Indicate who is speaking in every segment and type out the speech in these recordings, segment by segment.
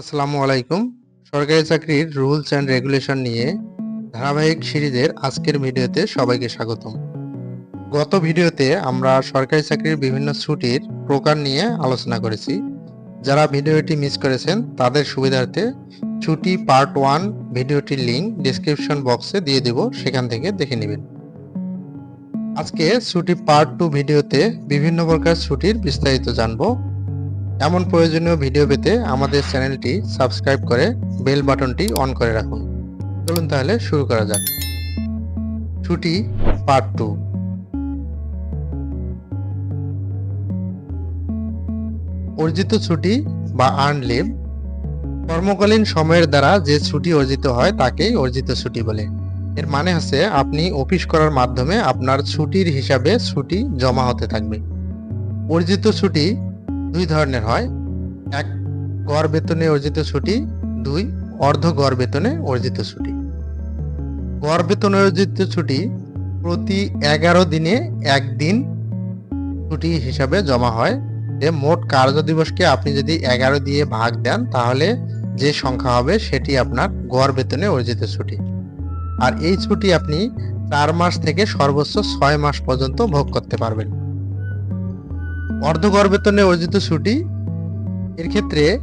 Speaker 1: আসসালামু আলাইকুম। সরকারি চাকরির রুলস অ্যান্ড রেগুলেশন নিয়ে ধারাবাহিক সিরিজের আজকের ভিডিওতে সবাইকে স্বাগতম। গত ভিডিওতে আমরা সরকারি চাকরির বিভিন্ন ছুটির প্রকার নিয়ে আলোচনা করেছি। যারা ভিডিওটি মিস করেছেন, তাদের সুবিধার্থে ছুটি পার্ট ওয়ান ভিডিওটির লিঙ্ক ডিসক্রিপশন বক্সে দিয়ে দেব, সেখান থেকে দেখে নেবেন। আজকে ছুটি পার্ট টু ভিডিওতে বিভিন্ন প্রকার ছুটির বিস্তারিত জানব। এমন প্রয়োজনীয় ভিডিও পেতে আমাদের চ্যানেলটি সাবস্ক্রাইব করে বেল বাটনটি অন করে রাখুন। চলুন তাহলে শুরু করা যাক। ছুটি পার্ট টু অর্জিত ছুটি বা আর্ন লিভ কর্মকালীন সময়ের দ্বারা যে ছুটি অর্জিত হয় তাকেই অর্জিত ছুটি বলে। এর মানে হচ্ছে আপনি অফিস করার মাধ্যমে আপনার ছুটির হিসাবে ছুটি জমা হতে থাকবে। অর্জিত ছুটি দুই ধরনের হয়। এক, গড় বেতনে অর্জিত ছুটি। দুই, অর্ধ গড় বেতনে অর্জিত ছুটি। গড় বেতনে অর্জিত ছুটি প্রতি এগারো দিনে একদিন ছুটি হিসাবে জমা হয়। যে মোট কার্য দিবসকে আপনি যদি এগারো দিয়ে ভাগ দেন, তাহলে যে সংখ্যা হবে সেটি আপনার গড় বেতনে অর্জিত ছুটি। আর এই ছুটি আপনি চার মাস থেকে সর্বোচ্চ ছয় মাস পর্যন্ত ভোগ করতে পারবেন। অর্ধগড় বেতনে অর্জিত ছুটি, এর ক্ষেত্রে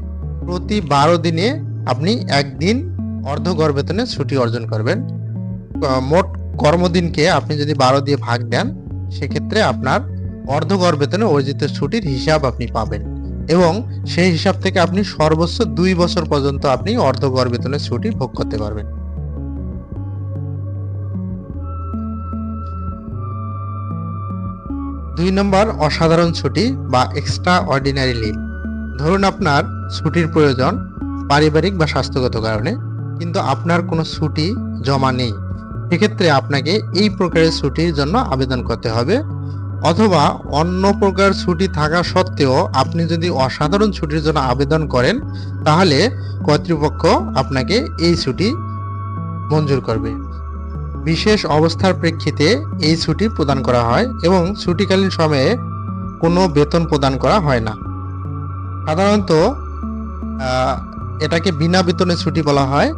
Speaker 1: প্রতি বারো দিনে আপনি একদিন অর্ধগড় বেতনে ছুটি অর্জন করবেন। মোট কর্মদিনকে আপনি যদি বারো দিয়ে ভাগ দেন, সেক্ষেত্রে আপনার অর্ধগড় বেতনে অর্জিত ছুটির হিসাব আপনি পাবেন এবং সেই হিসাব থেকে আপনি সর্বোচ্চ দুই বছর পর্যন্ত আপনি অর্ধগড় বেতনের ছুটি ভোগ করতে পারবেন। দুই নম্বর অসাধারণ ছুটি বা এক্সট্রা অর্ডিনারি লিভ ধরুন আপনার ছুটির প্রয়োজন পারিবারিক বা স্বাস্থ্যগত কারণে, কিন্তু আপনার কোনো ছুটি জমা নেই। সেক্ষেত্রে আপনাকে এই প্রকারের ছুটির জন্য আবেদন করতে হবে। অথবা অন্য প্রকার ছুটি থাকা সত্ত্বেও আপনি যদি অসাধারণ ছুটির জন্য আবেদন করেন, তাহলে কর্তৃপক্ষ আপনাকে এই ছুটি মঞ্জুর করবে। বিশেষ অবস্থার প্রেক্ষিতে এই ছুটি প্রদান করা হয় এবং ছুটিকালীন সময়ে কোনো বেতন প্রদান করা হয় না। সাধারণত এটাকে বিনা বেতনে ছুটি বলা হয়।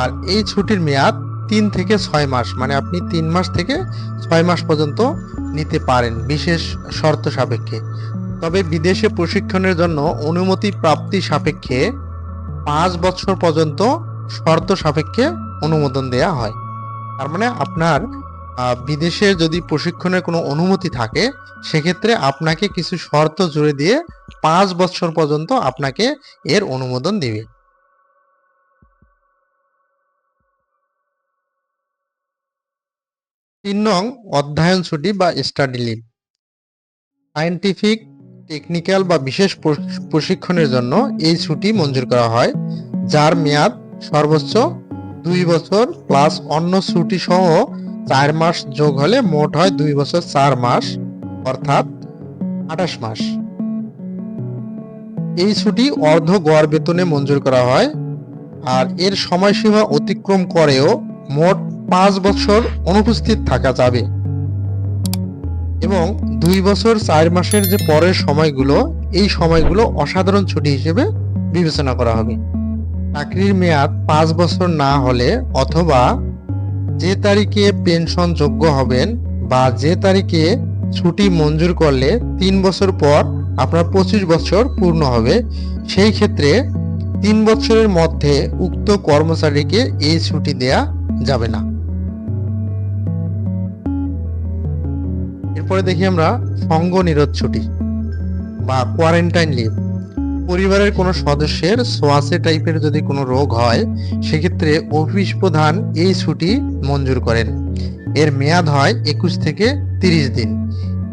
Speaker 1: আর এই ছুটির মেয়াদ তিন থেকে ছয় মাস মানে আপনি তিন মাস থেকে ছয় মাস পর্যন্ত নিতে পারেন বিশেষ শর্ত সাপেক্ষে। তবে বিদেশে প্রশিক্ষণের জন্য অনুমতি প্রাপ্তি সাপেক্ষে পাঁচ বছর পর্যন্ত শর্ত সাপেক্ষে অনুমোদন দেয়া হয়। তার মানে আপনার বিদেশে যদি প্রশিক্ষণের কোনো অনুমতি থাকে, সেক্ষেত্রে আপনাকে কিছু শর্ত জুড়ে দিয়ে পাঁচ বছর পর্যন্ত আপনাকে এর অনুমোদন দিবে। তিন নং অধ্যয়ন ছুটি বা স্টাডি লিভ সায়েন্টিফিক টেকনিক্যাল বা বিশেষ প্রশিক্ষণের জন্য এই ছুটি মঞ্জুর করা হয়, যার মেয়াদ সর্বোচ্চ দুই বছর প্লাস অন্য ছুটি সহ চার মাস যোগ হলে মোট হয় দুই বছর চার মাস, অর্থাৎ আঠাশ মাস। এই ছুটি অর্ধ গড় বেতনে মঞ্জুর করা হয় আর এর সময়সীমা অতিক্রম করেও মোট পাঁচ বছর অনুপস্থিত থাকা যাবে। এবং দুই বছর চার মাসের যে পরের সময়গুলো, এই সময়গুলো অসাধারণ ছুটি হিসেবে বিবেচনা করা হবে। চাকরির মেয়াদ পাঁচ বছর না হলে অথবা যে তারিখে পেনশন যোগ্য হবেন বা যে তারিখে ছুটি মঞ্জুর করলে তিন বছর পর আপনার পঁচিশ বছর পূর্ণ হবে। সেই ক্ষেত্রে তিন বছরের মধ্যে উক্ত কর্মচারীকে এই ছুটি দেয়া যাবে না। এরপরে দেখি আমরা সঙ্গ নিরোধ ছুটি বা কোয়ারেন্টাইন লিভ পরিবারের কোনো সদস্যের সোয়াসে টাইপের যদি কোনো রোগ হয়, সেক্ষেত্রে অফিস প্রধান এই ছুটি মঞ্জুর করেন। এর মেয়াদ হয় একুশ থেকে তিরিশ দিন।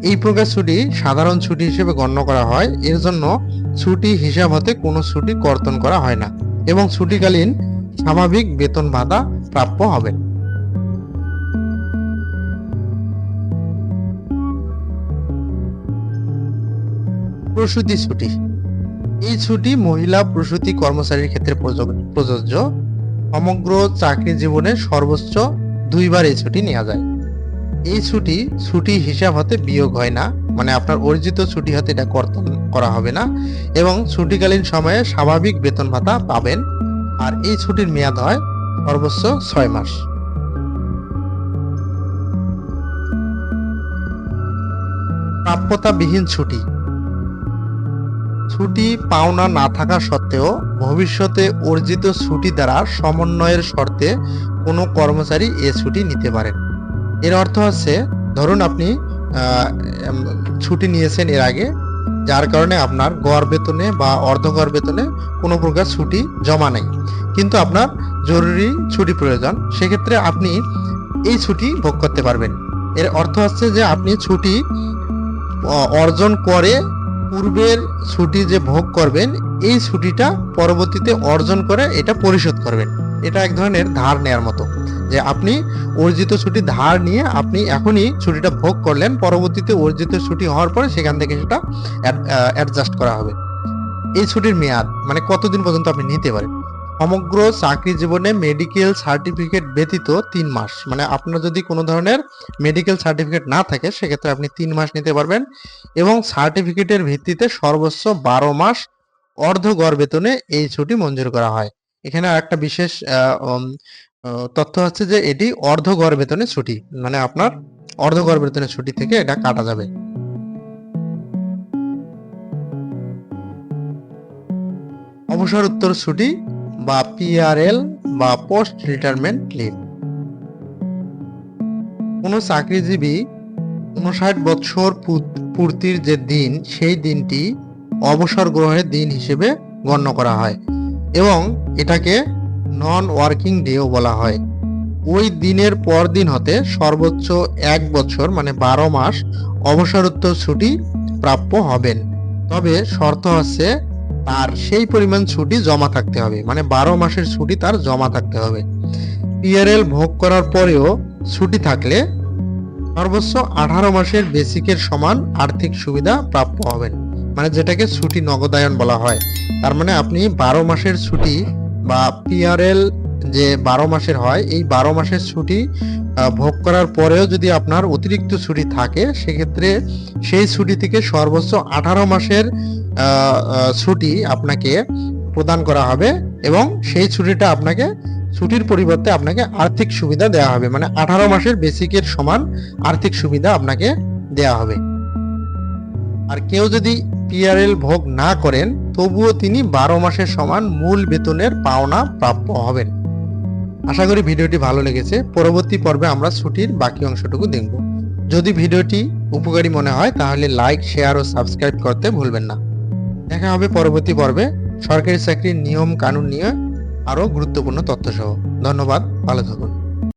Speaker 1: এই প্রকার ছুটি সাধারণ ছুটি হিসেবে গণ্য করা হয়। এর জন্য ছুটি হিসাব হতে কোনো ছুটি কর্তন করা হয় না এবং ছুটিকালীন স্বাভাবিক বেতন ভাতা প্রাপ্য হবে। প্রসূতি ছুটি। এই ছুটি মহিলা প্রসূতি কর্মচারীর ক্ষেত্রে প্রযোজ্য। সমগ্র চাকরি জীবনে সর্বোচ্চ দুইবার এই ছুটি নেওয়া যায়। এই ছুটি ছুটি হিসাব হতে বিয়োগ হয় না মানে আপনার অর্জিত ছুটি হতে এটা কর্তন করা হবে না এবং ছুটিকালীন সময়ে স্বাভাবিক বেতন ভাতা পাবেন। আর এই ছুটির মেয়াদ হয় সর্বোচ্চ ছয় মাস। প্রাপ্যতাবিহীন ছুটি। ছুটি পাওনা না থাকা সত্ত্বেও ভবিষ্যতে অর্জিত ছুটি দ্বারা সমন্বয়ের শর্তে কোনো কর্মচারী এ ছুটি নিতে পারেন। এর অর্থ হচ্ছে, ধরুন আপনি ছুটি নিয়েছেন এর আগে, যার কারণে আপনার গড় বেতনে বা অর্ধ গড় বেতনে কোনো প্রকার ছুটি জমা নেই। কিন্তু আপনার জরুরি ছুটি প্রয়োজন, সেক্ষেত্রে আপনি এই ছুটি ভোগ করতে পারবেন। এর অর্থ হচ্ছে যে আপনি ছুটি অর্জন করে পূর্বের ছুটি যে ভোগ করবেন, এই ছুটিটা পরবর্তীতে অর্জন করে এটা পরিশোধ করবেন। এটা এক ধরনের ধার নেয়ার মতো। যে আপনি অর্জিত ছুটি ধার নিয়ে আপনি এখনই ছুটিটা ভোগ করলেন, পরবর্তীতে অর্জিত ছুটি হওয়ার পরে সেখান থেকে সেটা অ্যাডজাস্ট করা হবে। এই ছুটির মেয়াদ মানে কতদিন পর্যন্ত আপনি নিতে পারেন? সমগ্র চাকরি জীবনে মেডিকেল সার্টিফিকেট ব্যতীত তিন মাস। মানে আপনার যদি কোনো ধরনের মেডিকেল সার্টিফিকেট না থাকে, সেক্ষেত্রে আপনি তিন মাস নিতে পারবেন এবং সার্টিফিকেটের ভিত্তিতে সর্বোচ্চ বারো মাস অর্ধ গড় বেতনে এই ছুটি মঞ্জুর করা হয়। এখানে একটা বিশেষ তথ্য হচ্ছে যে এটি অর্ধ গড় বেতনে ছুটি। মানে আপনার অর্ধ গড় বেতনের ছুটি থেকে এটা কাটা যাবে। অবসর উত্তর ছুটি বা পিআরএল বা পোস্ট রিটায়ারমেন্ট লিভ কোনো চাকরিজীবী উনষাট পূ- পূর্তির যে দিন, সেই দিনটি অবসর গ্রহণের দিন হিসেবে গণ্য করা হয় এবং এটাকে নন ওয়ার্কিং ডেও বলা হয়। ওই দিনের পর দিন হতে সর্বোচ্চ এক বছর মানে বারো মাস অবসরোত্তর ছুটি প্রাপ্য হবেন। তবে শর্ত হচ্ছে তার সেই পরিমাণ ছুটি জমা থাকতে হবে। মানে বারো মাসের ছুটি তার জমা থাকতে হবে। পিআরএল ভোগ করার পরেও ছুটি থাকলে সর্বোচ্চ আঠারো মাসের বেসিকের সমান আর্থিক সুবিধা প্রাপ্য হবেন। মানে যেটাকে ছুটি নগদায়ন বলা হয়। তার মানে আপনি বারো মাসের ছুটি বা পিআরএল যে বারো মাসের হয়, এই বারো মাসের ছুটি ভোগ করার পরেও যদি আপনার অতিরিক্ত ছুটি থাকে, সেক্ষেত্রে সেই ছুটি থেকে সর্বোচ্চ আঠারো মাসের ছুটি আপনাকে প্রদান করা হবে এবং সেই ছুটিটা আপনাকে, ছুটির পরিবর্তে আপনাকে আর্থিক সুবিধা দেওয়া হবে। মানে আঠারো মাসের বেসিকের সমান আর্থিক সুবিধা আপনাকে দেওয়া হবে। আর কেউ যদি পিআরএল ভোগ না করেন, তবুও তিনি বারো মাসের সমান মূল বেতনের পাওনা প্রাপ্য হবেন। আশা করি ভিডিওটি ভালো লেগেছে। পরবর্তী পর্বে আমরা ছুটির বাকি অংশটুকু দেখব। যদি ভিডিওটি উপকারী মনে হয়, তাহলে লাইক, শেয়ার ও সাবস্ক্রাইব করতে ভুলবেন না। দেখা হবে পরবর্তী পর্বে। সরকারি চাকরির নিয়ম কানুন নিয়ে আরও গুরুত্বপূর্ণ তথ্যসহ। ধন্যবাদ, ভালো থাকুন।